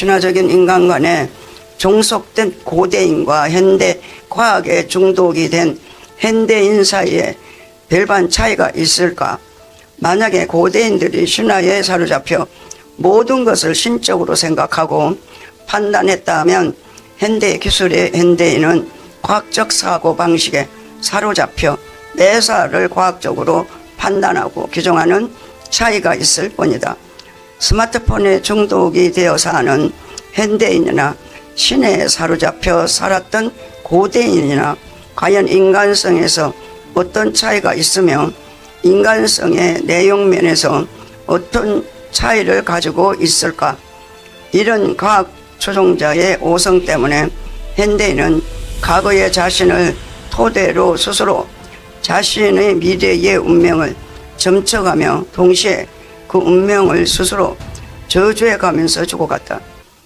신화적인 인간관에 종속된 고대인과 현대 과학에 중독이 된 현대인 사이에 별반 차이가 있을까? 만약에 고대인들이 신화에 사로잡혀 모든 것을 신적으로 생각하고 판단했다면 현대 기술의 현대인은 과학적 사고 방식에 사로잡혀 매사를 과학적으로 판단하고 규정하는 차이가 있을 뿐이다. 스마트폰에 중독이 되어 사는 현대인이나 신에 사로잡혀 살았던 고대인이나 과연 인간성에서 어떤 차이가 있으며 인간성의 내용 면에서 어떤 차이를 가지고 있을까? 이런 과학 추종자의 오성 때문에 현대인은 과거의 자신을 토대로 스스로 자신의 미래의 운명을 점쳐가며 동시에 그 운명을 스스로 저주해 가면서 죽어갔다.